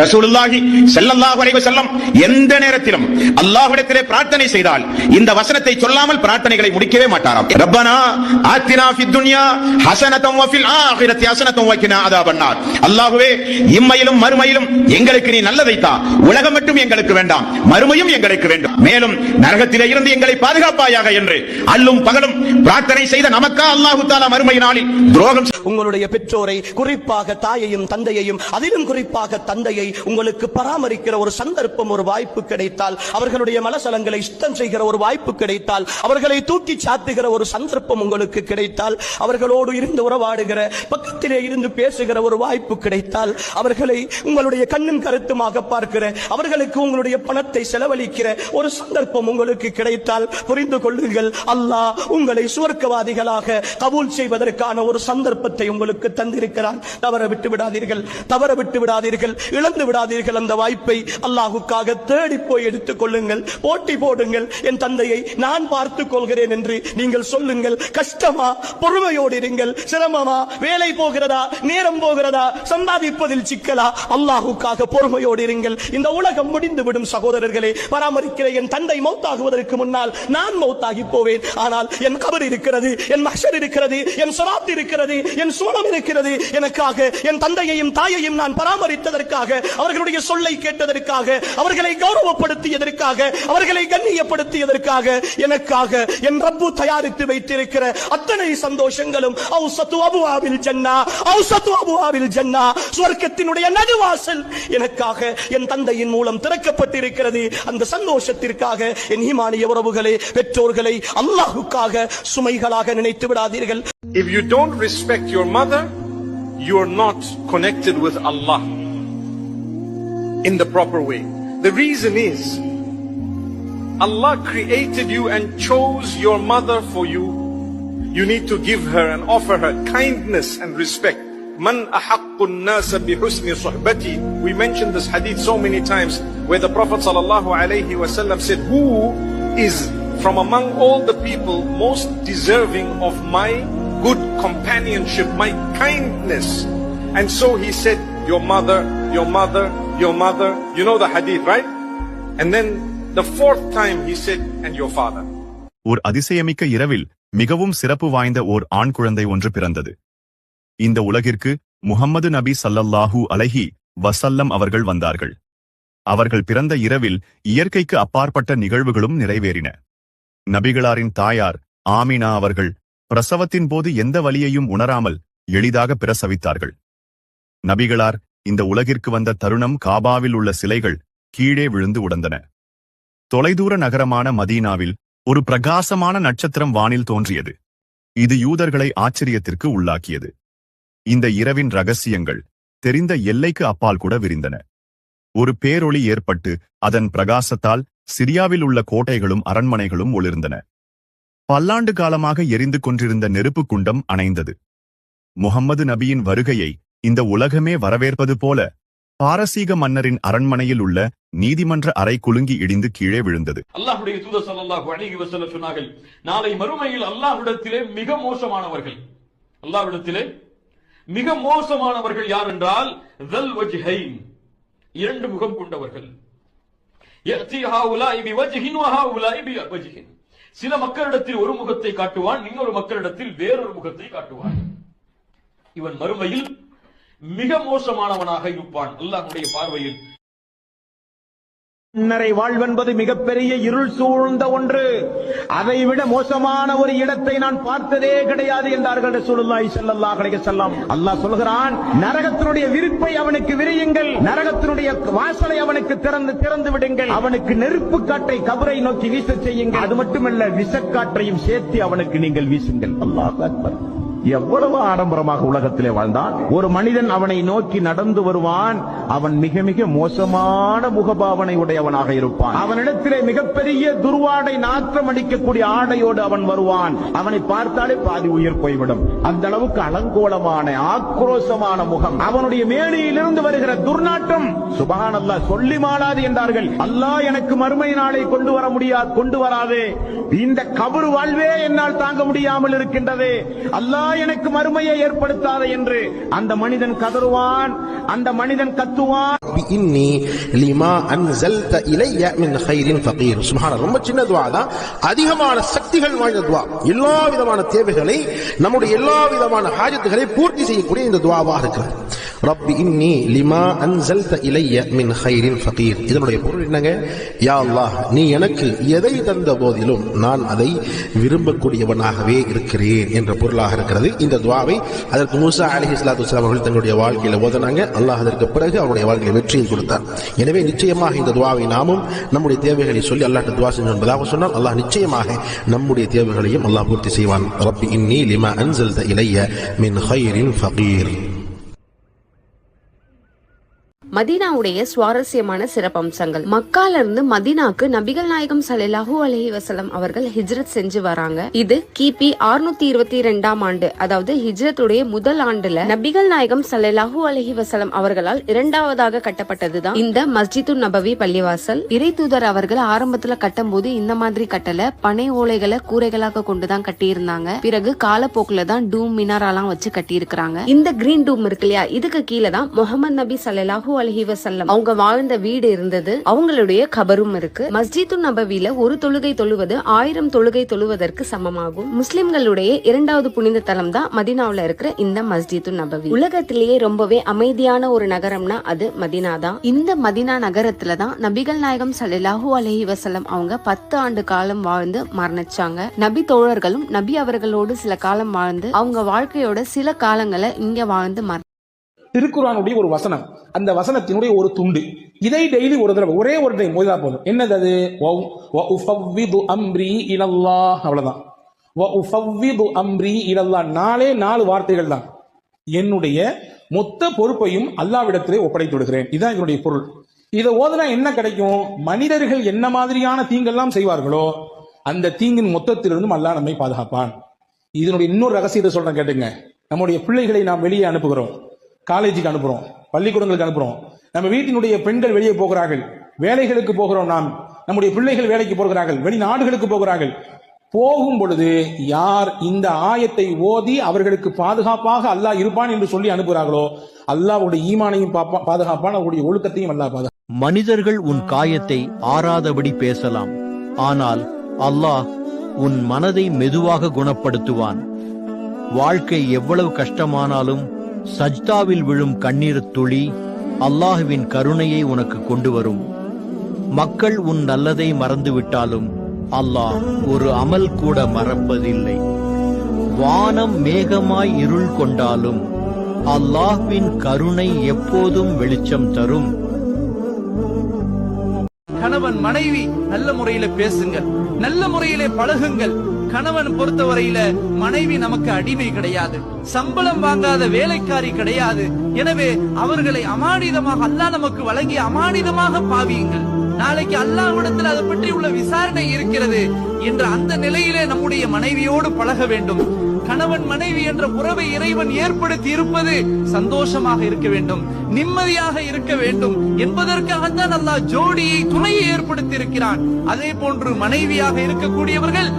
ரசூலுல்லாஹி செல்லல்லாஹ் அலைஹி வஸல்லம் எந்த நேரத்திலும் அல்லாஹ்விடத்திலே பிரார்த்தனை செய்தால் இந்த வசனத்தை சொல்லாமல் பிரார்த்தனைகளை முடிக்கவே மாட்டாராம். ரப்பனா ஆத்தினா ஃபித் துன்யா ஹஸனதம் வ ஃபில் ஆகிரத்தி ஹஸனதம் வகினா அதாபன்னார். அல்லாஹ்வே இம்மையிலும் மறுமையிலும் எங்களுக்கு நீ நல்லதை தா. உலகம் மட்டும் எங்களுக்கு வேண்டாம் மறுமையும் எங்களுக்கு வேண்டும். மேலும் நரகத்திலே இருந்து எங்களை பாதுகாப்பாயாக என்று அல்லும் பகலும் பிரார்த்தனை செய்த நமக்கா அல்லாஹு தாலா மறுமை நாளில் துரோகம் உங்களுடைய பெற்றோரை குறிப்பாக தாயையும் தந்தையையும் அதிலும் குறிப்பாக தந்தையை உங்களுக்கு பராமரிக்கிற ஒரு சந்தர்ப்பம் ஒரு வாய்ப்பு கிடைத்தால் அவர்களுடைய மலசலங்களை சுத்தம் செய்கிற ஒரு வாய்ப்பு கிடைத்தால் அவர்களை தூக்கி சாத்துகிற ஒரு சந்தர்ப்பம் உங்களுக்கு கிடைத்தால் அவர்களோடு இருந்து உறவாடுகிற பக்கத்திலே இருந்து பேசுகிற ஒரு வாய்ப்பு கிடைத்தால் அவர்களை உங்களுடைய கண்ணும் கருத்துமாக பார்க்கிற அவர்களுக்கு உங்களுடைய பணத்தை செலவழிக்கிற ஒரு சந்தர்ப்பம் உங்களுக்கு கிடைத்தால் புரிந்து கொள்ளுங்கள். அல்லாஹ் உங்களை சுவர்க்கவாதிகளாக கபூல் செய்வதற்கான ஒரு சந்தர்ப்பத்தை உங்களுக்கு தந்திருக்கிறான். தவற விட்டு விடாதீர்கள் தவற விட்டு விடாதீர்கள் இழந்து விடாதீர்கள் அந்த வாய்ப்பை அல்லாஹுக்காக தேடி போய் எடுத்துக் கொள்ளுங்கள் போட்டி போடுங்கள். என் தந்தையை நான் பார்த்துக் கொள்கிறேன் என்று நீங்கள் சொல்லுங்கள். கஷ்டமா? பொறுமையோடு இருங்கள். சிரமமா? வேலை போகிறதா? நேரம் போகிறதா? சம்பாதிப்பதில் சிக்கலா? அல்லாஹுக்காக பொறுமையோடு இருங்கள். இந்த உலகம் முடிந்து விடும் சகோதரர்களே பராமரிக்கிற என் தந்தை மௌத்தாகுவதற்கு முன்னால் நான் மௌத்தாகி போவேன். ஆனால் என் கபர் இருக்கிறது என் மஷர் இருக்கிறது என் சராத் இருக்கிறது என் சோழம் இருக்கிறது. எனக்காக என் தந்தையையும் தாயையும் நான் பராமரித்ததற்காக அவர்களுடைய சொல்லை கேட்டதற்காக அவர்களை கௌரவப்படுத்தியதற்காக அவர்களை கண்ணியப்படுத்தியதற்காக எனக்காக என் ரப்பு தயாரித்து வைத்திருக்கிற அத்தனை சந்தோஷங்களும் அபுவாவில் ஜன்னா அபுவாவில் ஜன்னா சுவர்க்கத்தினுடைய நடுவாசல் எனக்காக என் தந்தையின் மூலம் திறக்கப்பட்டிருக்கிறது. அந்த சந்தோஷத்திற்காக என் ஈமானிய உறவுகளை பெற்றோர்களை அல்லாஹுக்காக சுமைகளாக நினைத்து விடாதீர்கள். If you don't respect your mother, you're not connected with Allah. In the proper way. The reason is Allah created you and chose your mother for you. You need to give her and offer her kindness and respect. Man ahaqqun nasa bihusni suhbati. We mentioned this hadith so many times where the Prophet said, Who is from among all the people most deserving of my good companionship, my kindness? And so he said, Your mother, your mother, your mother. You know the hadith, right? And then the fourth time he said, And your father. ஓர் அதிசயமிக்க இரவில் மிகவும் சிறப்பு வாய்ந்த ஓர் ஆண் குழந்தை ஒன்று பிறந்தது இந்த உலகிற்கு முஹம்மது நபி சல்லல்லாஹூ அலஹி வசல்லம் அவர்கள் வந்தார்கள் அவர்கள் பிறந்த இரவில் இயற்கைக்கு அப்பாற்பட்ட நிகழ்வுகளும் நிறைவேறின நபிகளாரின் தாயார் ஆமினா அவர்கள் பிரசவத்தின் போது எந்த வலியையும் உணராமல் எளிதாக பிரசவித்தார்கள் நபிகளார் இந்த உலகிற்கு வந்த தருணம் காபாவில் உள்ள சிலைகள் கீழே விழுந்து உடந்தன. தொலைதூர நகரமான மதீனாவில் ஒரு பிரகாசமான நட்சத்திரம் வானில் தோன்றியது. இது யூதர்களை ஆச்சரியத்திற்கு உள்ளாக்கியது. இந்த இரவின் ரகசியங்கள் தெரிந்த எல்லைக்கு அப்பால் கூட விரிந்தன. ஒரு பேரொளி ஏற்பட்டு அதன் பிரகாசத்தால் சிரியாவில் உள்ள கோட்டைகளும் அரண்மனைகளும் ஒளிர்ந்தன. பல்லாண்டு காலமாக எரிந்து கொண்டிருந்த நெருப்பு குண்டம் அணைந்தது. முகம்மது நபியின் வருகையை இந்த உலகமே வரவேற்பது போல பாரசீக மன்னரின் அரண்மனையில் உள்ள நீதிமன்ற அறை குலுங்கி இடிந்து கீழே விழுந்தது. அல்லாஹுடைய தூதர் சல்லாஹு அலைஹி வஸல்லம் சொன்னார்கள் நாளை மறுமையில் அல்லாஹ்விடத்திலே மிக மோசமானவர்கள். அல்லாஹ்விடத்திலே மிக மோசமானவர்கள் யார் என்றால் வெல் இரண்டு முகம் கொண்டவர்கள். சில மக்களிடத்தில் ஒரு முகத்தை காட்டுவான் இன்னொரு மக்களிடத்தில் வேறொரு முகத்தை காட்டுவான். இவன் மறுமையில் மிக மோசமானவனாக இருப்பான். அல்லாஹுடைய பார்வையில். மன்னரை வாழ்வென்பது மிகப்பெரிய இருள் சூழ்ந்த ஒன்று. அதை விட மோசமான ஒரு இடத்தை நான் பார்த்ததே கிடையாது என்றார்கள் ரசூலுல்லாஹி ஸல்லல்லாஹு அலைஹி வஸல்லம். அல்லாஹ் சொல்கிறான் நரகத்தினுடைய விருப்பை அவனுக்கு விரியுங்கள் நரகத்தினுடைய வாசலை அவனுக்கு திறந்து திறந்து விடுங்கள். அவனுக்கு நெருப்பு காற்றை கபரை நோக்கி வீச செய்யுங்கள். அது மட்டுமல்ல விஷக்காற்றையும் சேர்த்து அவனுக்கு நீங்கள் வீசுங்கள். அல்லாஹ் அக்பர். எவ்வளவு ஆடம்பரமாக உலகத்திலே வாழ்ந்தான். ஒரு மனிதன் அவனை நோக்கி நடந்து வருவான். அவன் மிக மிக மோசமான முகபாவனை உடையவனாக இருப்பான். அவனிடத்திலே மிகப்பெரிய துர்வாடை நாற்றம் அடிக்கக்கூடிய ஆடையோடு அவன் வருவான். அவனை பார்த்தாலே பாதி உயிர் போய்விடும். அந்த அளவுக்கு அலங்கோலமான ஆக்ரோஷமான முகம். அவனுடைய மேடையிலிருந்து வருகிற துர்நாற்றம் சுபஹான் சொல்லி மாளாது என்றார்கள். அல்லாஹ் எனக்கு மறுமை நாளை கொண்டு வர முடியாது கொண்டு வராது. இந்த கபரு வாழ்வே என்னால் தாங்க முடியாமல் இருக்கின்றது. அல்லாஹ் எனக்கு மறுமையை ஏற்படுத்தாத என்று அந்த மனிதன் கதறுவான் அந்த மனிதன் கத்துவான். இன்னி லிமா அன்சல்த இலைய மின் ஹைரின் ஃபகீர். சுப்ஹான ரொம்ப சின்ன துவா தான். அதிகமான சக்திகள் வாய்ந்த துவா. எல்லா விதமான தேவைகளை நம்முடைய எல்லா விதமான ஹாஜத்துகளை பூர்த்தி செய்யக்கூடிய இந்த துவாவாக இருக்கிறது. ரப்பி இன்னி லிமா அன்சல்த இலைய மின் ஹைரின் ஃபகீர். இதனுடைய பொருள் என்னங்க? யா அல்லாஹ் நீ எனக்கு எதை தந்த போதிலும் நான் அதை விரும்பக்கூடியவனாகவே இருக்கிறேன் என்ற பொருளாக இருக்கிறது. இந்த துவாவை அதற்கு மூசா அலி இஸ்லாத்து அவர்கள் தங்களுடைய வாழ்க்கையில் ஓதனாங்க. அல்லாஹ் அதற்கு பிறகு அவருடைய வாழ்க்கையில் வெற்றியை கொடுத்தார். எனவே நிச்சயமாக இந்த துவாவை நாமும் நம்முடைய தேவைகளை சொல்லி அல்லாட்டு துவா செஞ்சோம் என்பதாக சொன்னால் அல்லாஹ் நிச்சயமாக நம்முடைய தேவைகளையும் அல்லாஹ் பூர்த்தி செய்வான். ரப்பி இன்னி லிமா அன்சல்த இலைய மின் ஹைரின் ஃபகீர். மதீனாவுடைய சுவாரஸ்யமான சிறப்பம்சங்கள். மக்கால இருந்து மதீனாக்கு நபிகள் நாயகம் ஸல்லல்லாஹு அலஹி வசலம் அவர்கள் ஹிஜ்ரத் செஞ்சு வராங்க. இது கிபி 622 இருபத்தி ரெண்டாம் ஆண்டு அதாவது ஹிஜ்ரத்துடைய முதல் ஆண்டுல நபிகள் நாயகம் ஸல்லல்லாஹு அலஹி வசலம் அவர்களால் இரண்டாவதாக கட்டப்பட்டதுதான். இந்த மஸ்ஜிது நபவி பள்ளிவாசல் இறை தூதர் அவர்கள் ஆரம்பத்துல கட்டும்போது இந்த மாதிரி கட்டல பனை ஓலைகளை கூரைகளாக கொண்டுதான் கட்டியிருந்தாங்க. பிறகு காலப்போக்குல தான் டூம் மினாராலாம் வச்சு கட்டியிருக்கிறாங்க. இந்த கிரீன் டூம் இருக்கு இல்லையா? இதுக்கு கீழே தான் முகமது நபி ஸல்லல்லாஹு அலஹி வசல்லம் அவங்க வாழ்ந்த வீடு இருந்தது. அவங்களுடைய கபரும் இருக்கு. மஸ்ஜிது நபவியில ஒரு தொழுகை தொழுவது ஆயிரம் தொழுகை தொழுவதற்கு சமமாகும். முஸ்லிம்களுடைய இரண்டாவது புனித தலம் தான் மதினாவுல இருக்கிற இந்த மஸ்ஜிது நபவி. உலகத்திலேயே ரொம்பவே அமைதியான ஒரு நகரம்னா அது மதினா தான். இந்த மதினா நகரத்துல தான் நபிகள் நாயகம் சல்லாஹூ அலஹி வஸல்லம் அவங்க பத்து ஆண்டு காலம் வாழ்ந்து மரணிச்சாங்க. நபி தோழர்களும் நபி அவர்களோடு சில காலம் வாழ்ந்து அவங்க வாழ்க்கையோட சில காலங்களை இங்க வாழ்ந்து மர திருக்குறானுடைய ஒரு வசனம். அந்த வசனத்தினுடைய ஒரு துண்டு. இதை டெய்லி ஒரு தடவை ஒரே ஒரு டைம் ஓதினா போதும். என்னது அது? வ- அம்ரி இலல்லாஹ். அவ்வளவுதான். வ அம்ரி இலல்லாஹ். நாலே நாலு வார்த்தைகள் தான். என்னுடைய மொத்த பொறுப்பையும் அல்லாவிடத்திலே ஒப்படைத்து விடுகிறேன். இதுதான் இதனுடைய பொருள். இதை ஓதுனா என்ன கிடைக்கும்? மனிதர்கள் என்ன மாதிரியான தீங்கெல்லாம் செய்வார்களோ அந்த தீங்கின் மொத்தத்திலிருந்தும் அல்லாஹ் நம்மை பாதுகாப்பான். இதனுடைய இன்னொரு ரகசியத்தை சொல்றேன் கேட்டுங்க. நம்முடைய பிள்ளைகளை நாம் வெளியே அனுப்புகிறோம். காலேஜுக்கு அனுப்புகிறோம் பள்ளிக்கூடங்களுக்கு அனுப்புகிறோம் நம்ம வீட்டினுடைய பெண்கள் வெளியே போகிறார்கள். வேலைகளுக்கு போகிறோம் நாம். நம்முடைய பிள்ளைகள் வேலைக்கு போகிறார்கள். வெளிநாடுகளுக்கு போகிறார்கள். போகும் பொழுது யார் இந்த ஆயத்தை ஓதி அவர்களுக்கு பாதுகாப்பாக அல்லாஹ் இருப்பான் என்று சொல்லி அனுப்புகிறார்களோ அல்லாஹ்வுடைய ஈமானையும் பாதுகாப்பான் அவருடைய ஒழுக்கத்தையும் அல்லாஹ் பாதுகா மனிதர்கள் உன் காயத்தை ஆறாதபடி பேசலாம். ஆனால் அல்லாஹ் உன் மனதை மெதுவாக குணப்படுத்துவான். வாழ்க்கை எவ்வளவு கஷ்டமானாலும் சஜ்தாவில் விழும் கண்ணீர் துளி அல்லாஹுவின் கருணையை உனக்கு கொண்டு வரும் மக்கள் உன் நல்லதை மறந்துவிட்டாலும் அல்லாஹ் ஒரு அமல் கூட மறப்பதில்லை. வானம் மேகமாய் இருள் கொண்டாலும் அல்லாஹ்வின் கருணை எப்போதும் வெளிச்சம் தரும். கணவன் மனைவி நல்ல முறையில பேசுங்கள் நல்ல முறையிலே பழகுங்கள். கணவன் பொறுத்தவரையில மனைவி நமக்கு அடிமை கிடையாது. சம்பளம் வாங்காத வேலைக்காரி கிடையாது. எனவே அவர்களை அமானிதமாக அல்லாஹ் நமக்கு வழங்கி அமானிதமாக பாவியுங்கள். நாளைக்கு அல்லாஹ்விடத்தில் அதை பற்றி உள்ள விசாரணை இருக்கிறது என்ற அந்த நிலையிலே நம்முடைய மனைவியோடு பழக வேண்டும். கணவன் மனைவி என்ற உறவை இறைவன் ஏற்படுத்தி இருப்பது சந்தோஷமாக இருக்க வேண்டும். நிம்மதியாக இருக்க வேண்டும். என்பதற்காகத்தான் அல்லாஹ் ஜோடியை துணையை ஏற்படுத்தி இருக்கிறான். அதே போன்று மனைவியாக இருக்கக்கூடியவர்கள்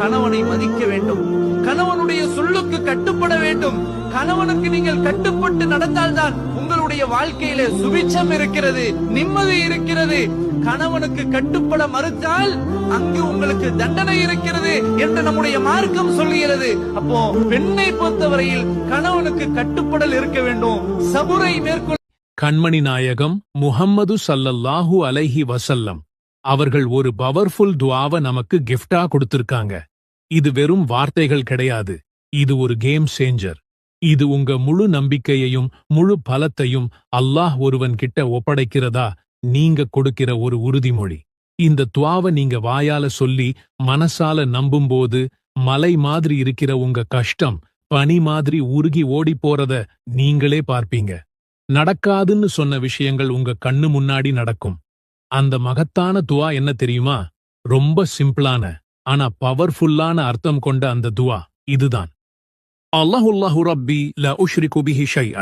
கணவனை மதிக்க வேண்டும். கணவனுடைய சொல்லுக்கு கட்டுப்பட வேண்டும். கணவனுக்கு நீங்கள் கட்டுப்பட்டு நடந்தால்தான் உங்களுடைய வாழ்க்கையில சுபிச்சம் இருக்கிறது நிம்மதி இருக்கிறது. கணவனுக்கு கட்டுப்பட மறுத்தால் அங்கு உங்களுக்கு தண்டனை இருக்கிறது என்று நம்முடைய மார்க்கம் சொல்லுகிறது அப்போ பெண்ணை பொறுத்தவரையில் கணவனுக்கு கட்டுப்படல் இருக்க வேண்டும். சபுரை மேற்கொள்ள கண்மணி நாயகம் முஹம்மது சல்லல்லாஹு அலைஹி வசல்லம் அவர்கள் ஒரு பவர்ஃபுல் துவாவ நமக்கு கிஃப்டா கொடுத்திருக்காங்க. இது வெறும் வார்த்தைகள் கிடையாது. இது ஒரு கேம் சேஞ்சர் இது உங்க முழு நம்பிக்கையையும் முழு பலத்தையும் அல்லாஹ் ஒருவன் கிட்ட ஒப்படைக்கிறதா? நீங்க கொடுக்கிற ஒரு உறுதிமொழி. இந்த துவாவ நீங்க வாயால சொல்லி மனசால நம்பும்போது மலை மாதிரி இருக்கிற உங்க கஷ்டம் பனி மாதிரி உருகி ஓடிப் போறத நீங்களே பார்ப்பீங்க. நடக்காதுன்னு சொன்ன விஷயங்கள் உங்க கண்ணு முன்னாடி நடக்கும். அந்த மகத்தான துவா என்ன தெரியுமா? ரொம்ப சிம்பிளான ஆனா பவர்ஃபுல்லான அர்த்தம் கொண்ட அந்த துவா இதுதான். அல்லாஹுல்லாஹு ரப்பி ல உஷ்ரிகு பிஹி ஷைஅ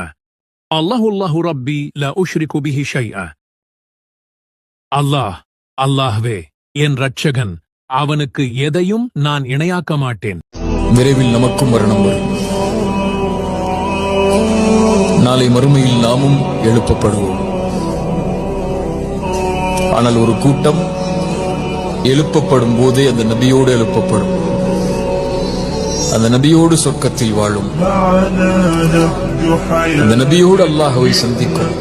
அல்லாஹுல்லாஹு ரப்பி ல உஷ்ரிகு பிஹி ஷைஅ அல்லாஹ் அல்லாஹ்வே என் ரட்சகன் அவனுக்கு எதையும் நான் இணையாக்க மாட்டேன். விரைவில் நமக்கும் மரணம் வரும். நாளை மறுமையில் நாமும் எழுப்பப்படுவோம். ஆனால் ஒரு கூட்டம் எழுப்பப்படும் போதே அந்த நபியோடு எழுப்பப்படும். அந்த நபியோடு சொர்க்கத்தில் வாழும். அந்த நபியோடு அல்லாஹுவை சந்திக்கும்.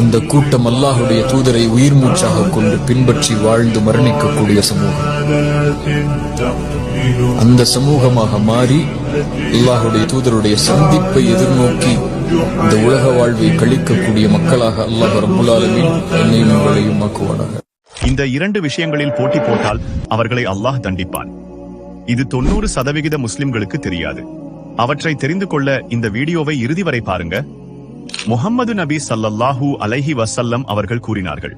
அந்த கூட்டம் அல்லாஹுடைய தூதரை உயிர் மூச்சாக கொண்டு பின்பற்றி வாழ்ந்து மரணிக்கக்கூடிய சமூகம். அந்த சமூகமாக மாறி அல்லாஹுடைய தூதருடைய சந்திப்பை எதிர்நோக்கி இந்த உலக வாழ்வை கழிக்கக்கூடிய மக்களாக அல்லாஹ் என்னையும் உங்களையும் ஆக்குவானாக இந்த இரண்டு விஷயங்களில் போட்டி போட்டால் அவர்களை அல்லாஹ் தண்டிப்பான். இது தொண்ணூறு சதவிகித முஸ்லிம்களுக்கு தெரியாது. அவற்றை தெரிந்து கொள்ள இந்த வீடியோவை இறுதி வரை பாருங்க. முகம்மது நபி சல்லல்லாஹூ அலைஹி வசல்லம் அவர்கள் கூறினார்கள்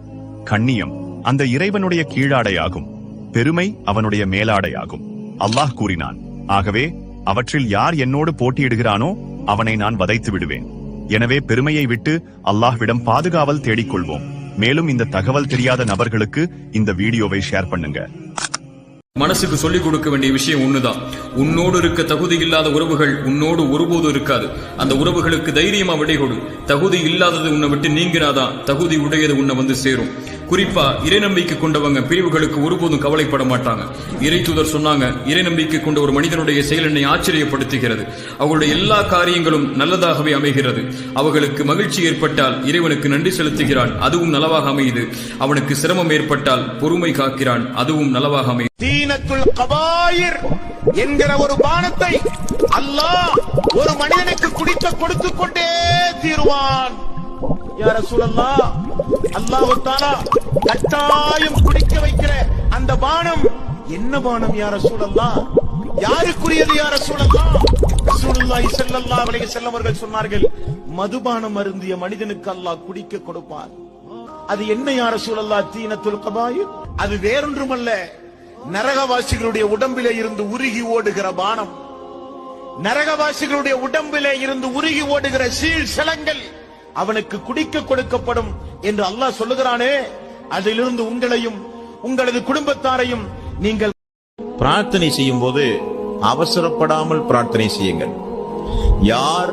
கண்ணியம் அந்த இறைவனுடைய கீழாடையாகும் பெருமை அவனுடைய மேலாடையாகும். அல்லாஹ் கூறினான் ஆகவே அவற்றில் யார் என்னோடு போட்டியிடுகிறானோ அவனை நான் வதைத்து விடுவேன். எனவே பெருமையை விட்டு அல்லாஹ்விடம் பாதுகாவல் தேடிக்கொள்வோம். மேலும் இந்த தகவல் தெரியாத நபர்களுக்கு இந்த வீடியோவை ஷேர் பண்ணுங்க. மனசுக்கு சொல்லிக் கொடுக்க வேண்டிய விஷயம் ஒண்ணுதான். உன்னோடு இருக்க தகுதி இல்லாத உறவுகள் உன்னோடு ஒருபோதும் இருக்காது. அந்த உறவுகளுக்கு தைரியமா விடை கொடு. தகுதி இல்லாதது உன்னை விட்டு நீங்கினாதான் தகுதி உடையது உன்னை வந்து சேரும். குறிப்பா இறை நம்பிக்கை கொண்டவங்க பிரிவுகளுக்கு ஒருபோதும் கவலைப்பட மாட்டாங்க. இறை தூதர் சொன்னாங்க இறை நம்பிக்கை கொண்ட ஒரு மனிதனுடைய செயல் என்னை ஆச்சரியப்படுத்துகிறது. அவர்களுடைய எல்லா காரியங்களும் நல்லதாகவே அமைகிறது. அவர்களுக்கு மகிழ்ச்சி ஏற்பட்டால் இறைவனுக்கு நன்றி செலுத்துகிறான். அதுவும் நலவாக அமையுது. அவனுக்கு சிரமம் ஏற்பட்டால் பொறுமை காக்கிறான். அதுவும் நலவாக அமையுது. என்கிற ஒரு பானத்தை அல்லாஹ் ஒரு மனிதனுக்கு குடிக்க கொடுத்து கொண்டே தீருவான். யார சூழல்லா அல்லாஹு கட்டாயம் குடிக்க வைக்கிற அந்த பானம். என்ன பானம் யார சூழல்லா யாருக்குரியது யார சூழல்லா ரசூலுல்லாஹி ஸல்லல்லாஹு அலைஹி வஸல்லம் அவர்கள் சொன்னார்கள் மதுபானம் அருந்திய மனிதனுக்கு அல்லாஹ் குடிக்க கொடுப்பார். அது என்ன யார சூழல்லா தீனத்துல் கபாயிர் அது வேறொன்றுமல்ல நரகவாசிகளுடைய உடம்பிலே இருந்து உருகி ஓடுகிற பானம். நரகவாசிகளுடைய உடம்பிலே இருந்து உருகி ஓடுகிற சீழ் சலங்கள். அவனுக்கு குடிக்க கொடுக்கப்படும் என்று அல்லாஹ் சொல்லுகிறானே அதிலிருந்து உங்களையும் உங்களது குடும்பத்தாரையும் நீங்கள் பிரார்த்தனை செய்யும் போது அவசரப்படாமல் பிரார்த்தனை செய்யுங்கள். யார்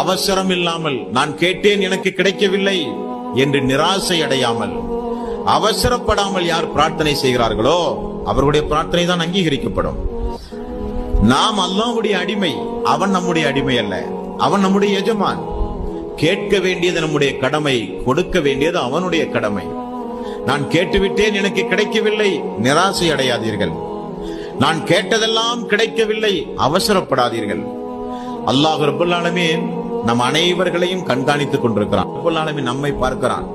அவசரம் இல்லாமல் நான் கேட்டேன் எனக்கு கிடைக்கவில்லை என்று நிராசை அடையாமல் அவசரப்படாமல் யார் பிரார்த்தனை செய்கிறார்களோ அவர்களுடைய பிரார்த்தனை தான் அங்கீகரிக்கப்படும். நாம் அல்லாவுடைய அடிமை அவன் நம்முடைய அடிமை அல்ல அவன் நம்முடைய எஜமான். கேட்க வேண்டியது நம்முடைய கடமை கொடுக்க வேண்டியது அவனுடைய கடமை. நான் கேட்டுவிட்டேன் எனக்கு கிடைக்கவில்லை நிராசை அடையாதீர்கள். நான் கேட்டதெல்லாம் கிடைக்கவில்லை அவசரப்படாதீர்கள். அல்லாஹ் ரபுல்லாலுமே நம் அனைவர்களையும் கண்காணித்துக் கொண்டிருக்கிறான். ரபுல்லாலுமே நம்மை பார்க்கிறான்.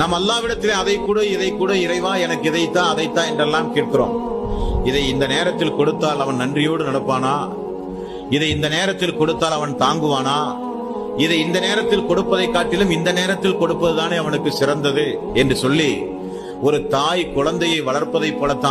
நம் அல்லாவிடத்திலே அதை கூட இதை கூட இறைவா எனக்கு இதைத்தா அதைத்தா என்றெல்லாம் கேட்கிறோம். இதை இந்த நேரத்தில் கொடுத்தால் அவன் நன்றியோடு நடப்பானா? இதை இந்த நேரத்தில் கொடுத்தால் அவன் தாங்குவானா? இதை இந்த நேரத்தில் கொடுப்பதை காட்டிலும் இந்த நேரத்தில் கொடுப்பதுதானே அவனுக்கு சிறந்தது என்று சொல்லி ஒரு தாய் குழந்தையை வளர்ப்பதை போலத்தான்